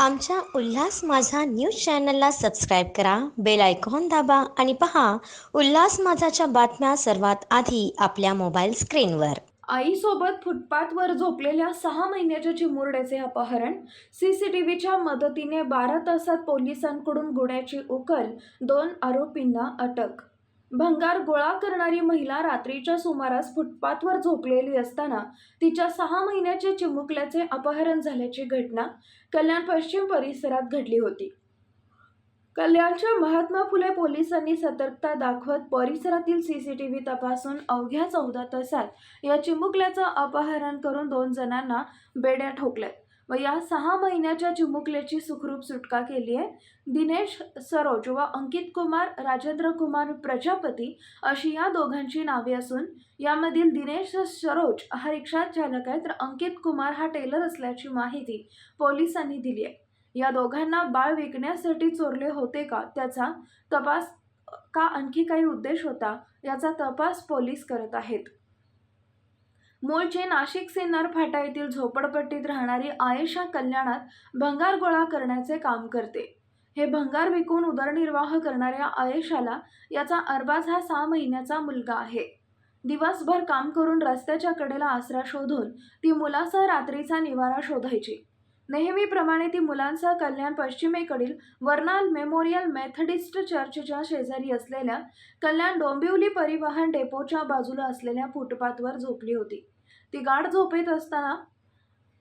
आमच्या उल्हास माझा न्यूज चॅनलला सबस्क्राईब करा बेल आयकॉन दाबा आणि पहा उल्हास माझाच्या बातम्या सर्वात आधी आपल्या मोबाईल स्क्रीनवर. आईसोबत फुटपाथवर झोपलेल्या सहा महिन्याच्या चिमुरड्याचे अपहरण सी सी टी व्हीच्या मदतीने बारा तासात पोलिसांकडून गुन्ह्याची उकल दोन आरोपींना अटक भंगार गोळा करणारी महिला रात्रीच्या सुमारास फुटपाथवर झोपलेली असताना तिच्या सहा महिन्याच्या चिमुकल्याचे अपहरण झाल्याची घटना कल्याण पश्चिम परिसरात घडली होती. कल्याणच्या महात्मा फुले पोलिसांनी सतर्कता दाखवत परिसरातील सी सी टी व्ही तपासून अवघ्या चौदा तासात या चिमुकल्याचं अपहरण करून दोन जणांना बेड्या ठोकल्यात. व या सहा महिन्याच्या चिमुकल्याची सुखरूप सुटका केली आहे. दिनेश सरोज व अंकित कुमार राजेंद्र कुमार प्रजापती अशी या दोघांची नावे असून यामधील दिनेश सरोज हा रिक्षा चालक आहे तर अंकित कुमार हा टेलर असल्याची माहिती पोलिसांनी दिली आहे. या दोघांना बाळ विकण्यासाठी चोरले होते का त्याचा तपास का आणखी काही उद्देश होता याचा तपास पोलीस करत आहेत. मूळचे नाशिक सिन्नर फाटा येथील झोपडपट्टीत राहणारी आयेशा कल्याणात भंगार गोळा करण्याचे काम करते. हे भंगार विकून उदरनिर्वाह करणाऱ्या आयेशाला याचा अरबाज हा सहा महिन्याचा मुलगा आहे. दिवसभर काम करून रस्त्याच्या कडेला आसरा शोधून ती मुलासह रात्रीचा निवारा शोधायची. नेहमीप्रमाणे ती मुलांसह कल्याण पश्चिमेकडील वर्नाल मेमोरियल मेथडिस्ट चर्चच्या शेजारी असलेल्या कल्याण डोंबिवली परिवहन डेपोच्या बाजूला असलेल्या फुटपाथवर झोपली होती. ती गाढ झोपेत असताना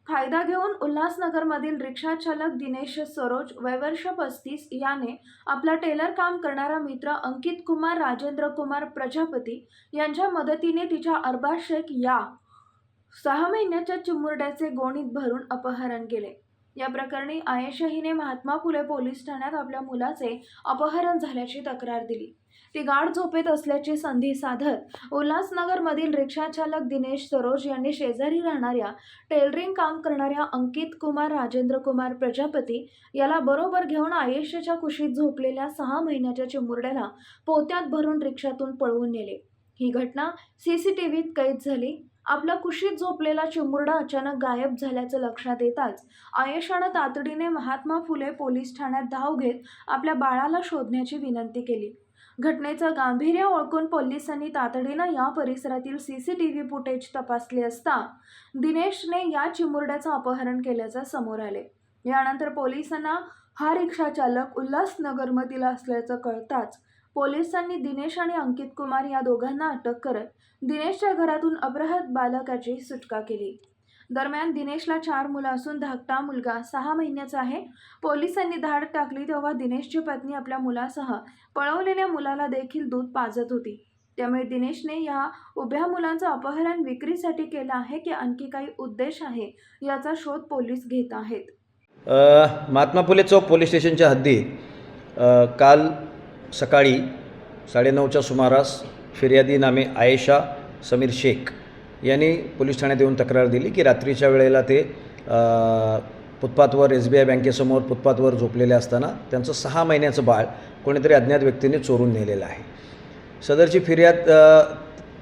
फायदा घेऊन उल्हासनगरमधील रिक्षा चालक दिनेश सरोज वयवर्ष पस्तीस याने आपला टेलर काम करणारा मित्र अंकित कुमार राजेंद्र कुमार प्रजापती यांच्या मदतीने तिच्या अरबाज शेख या सहा महिन्याच्या चिमुरड्याचे गोणीत भरून अपहरण केले. या प्रकरणी आयेशा हिने महात्मा फुले पोलीस ठाण्यात आपल्या मुलाचे अपहरण झाल्याची तक्रार दिली. ती गाढ झोपेत असल्याची संधी साधत उल्हासनगरमधील रिक्षाचालक दिनेश सरोज यांनी शेजारी राहणाऱ्या टेलरिंग काम करणाऱ्या अंकित कुमार राजेंद्र कुमार प्रजापती याला बरोबर घेऊन आयेशाच्या कुशीत झोपलेल्या सहा महिन्याच्या चिमुरड्याला पोत्यात भरून रिक्षातून पळवून नेले. ही घटना सी सी टी व्हीत कैद झाली. आपला कुशीत झोपलेला चिमुरडा अचानक गायब झाल्याचं लक्षात येताच आयेशानं तातडीने महात्मा फुले पोलीस ठाण्यात धाव घेत आपल्या बाळाला शोधण्याची विनंती केली. घटनेचं गांभीर्य ओळखून पोलिसांनी तातडीनं या परिसरातील C C T V footage तपासले असता दिनेशने या चिमुरड्याचं अपहरण केल्याचं समोर आले. यानंतर पोलिसांना हा रिक्षा चालक उल्हासनगरमधील असल्याचं कळताच पोलिसांनी दिनेश आणि अंकित कुमार या दोघांना अटक करत दिनेशच्या घरातून अपहृत बालकाची सुटका केली. दरम्यान दिनेशला चार मुलं असून धाकटा मुलगा सहा महिन्याचा आहे. पोलिसांनी धाड टाकली तेव्हा दिनेशची पत्नी आपल्या मुलासह पळवलेल्या मुलाला देखील दूध पाजत होती. त्यामुळे दिनेशने या उभ्या मुलांचं अपहरण विक्रीसाठी केलं आहे की आणखी काही उद्देश आहे याचा शोध पोलीस घेत आहेत. महात्मा फुले चौक पोलीस स्टेशनच्या हद्दीत काल सकाळी साडेनऊच्या सुमारास फिर्यादी नामे आयेशा समीर शेख यांनी पोलीस ठाण्यात येऊन तक्रार दिली की रात्रीच्या वेळेला ते फुटपाथवर एस बी आय बँकेसमोर फुटपाथवर झोपलेले असताना त्यांचं सहा महिन्याचं बाळ कोणीतरी अज्ञात व्यक्तीने चोरून नेलेलं आहे. सदरची फिर्याद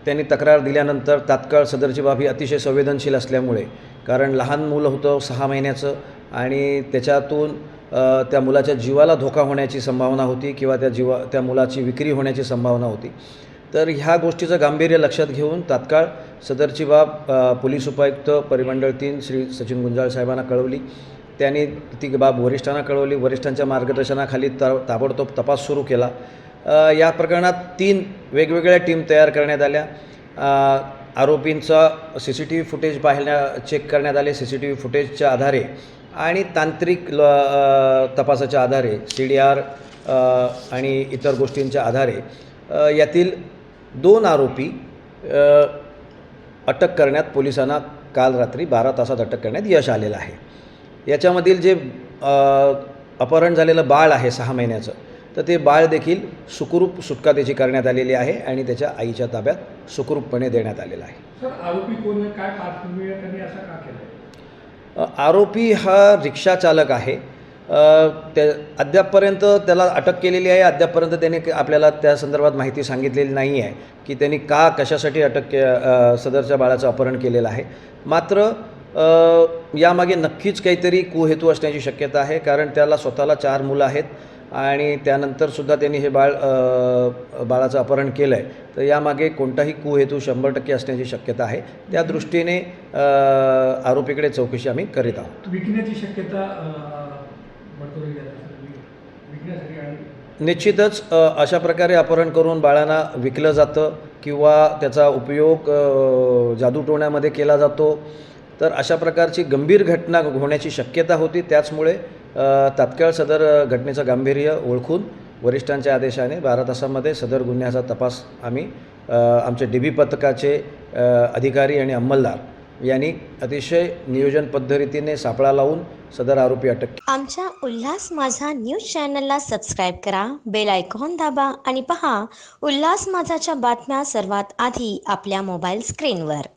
त्यांनी तक्रार दिल्यानंतर तात्काळ सदरची बाब ही अतिशय संवेदनशील असल्यामुळे कारण लहान मुलं होतं सहा महिन्याचं आणि त्याच्यातून त्या मुलाच्या जीवाला धोका होण्याची संभावना होती किंवा त्या जीवा त्या मुलाची विक्री होण्याची संभावना होती. तर ह्या गोष्टीचं गांभीर्य लक्षात घेऊन तात्काळ सदरची बाब पोलीस उपायुक्त परिमंडळ तीन श्री सचिन गुंजाळ साहेबांना कळवली. त्यांनी ती बाब वरिष्ठांना कळवली. वरिष्ठांच्या मार्गदर्शनाखाली ता ताबडतोब तपास सुरू केला. या प्रकरणात तीन वेगवेगळ्या टीम तयार करण्यात आल्या. आरोपींचा C C T V footage पाहण्या चेक करण्यात आले. सी सी टी व्ही फुटेजच्या आधारे आणि तांत्रिक ल तपासाच्या आधारे सी डी आर आणि इतर गोष्टींच्या आधारे यातील दोन आरोपी अटक करण्यात पोलिसांना काल रात्री बारा तासात अटक करण्यात यश आलेलं आहे. याच्यामधील जे अपहरण झालेलं बाळ आहे सहा महिन्याचं तर ते बाळ देखील सुखरूप सुटका त्याची करण्यात आलेली आहे आणि त्याच्या आईच्या ताब्यात सुखरूपपणे देण्यात आलेलं आहे. सर आरोपी कोण काय पार्श्वभूमी त्यांनी असं का केलं आरोपी हा रिक्षाचालक आहे. त्या अद्यापपर्यंत त्याला अटक केलेली आहे. अद्यापपर्यंत त्याने आपल्याला त्या संदर्भात माहिती सांगितलेली नाही आहे की त्यांनी का कशासाठी अटक के सदरच्या बाळाचं अपहरण केलेलं आहे. मात्र यामागे नक्कीच काहीतरी कुहेतू असण्याची शक्यता आहे कारण त्याला स्वतःला चार मुलं आहेत. आणि त्यानंतरसुद्धा त्यांनी हे बाळ बाळाचं अपहरण केलं आहे तर यामागे कोणताही कुहेतू शंभर टक्के असण्याची शक्यता आहे. त्या दृष्टीने आरोपीकडे चौकशी आम्ही करीत आहोत. विकण्याची शक्यता निश्चितच अशा प्रकारे अपहरण करून बाळांना विकलं जातं किंवा त्याचा उपयोग जादूटोण्यामध्ये केला जातो. तर अशा प्रकारची गंभीर घटना होण्याची शक्यता होती. त्याचमुळे तात्काळ सदर घटनेचं गांभीर्य ओळखून वरिष्ठांच्या आदेशाने बारा तासामध्ये सदर गुन्ह्याचा तपास आम्ही आमचे डी बी पथकाचे अधिकारी आणि अंमलदार यांनी अतिशय नियोजन पद्धतीने सापळा लावून सदर आरोपी अटक आमच्या उल्हास माझा न्यूज चॅनलला सबस्क्राईब करा बेल आयकॉन दाबा आणि पहा उल्हास माझाच्या बातम्या सर्वात आधी आपल्या मोबाईल स्क्रीनवर.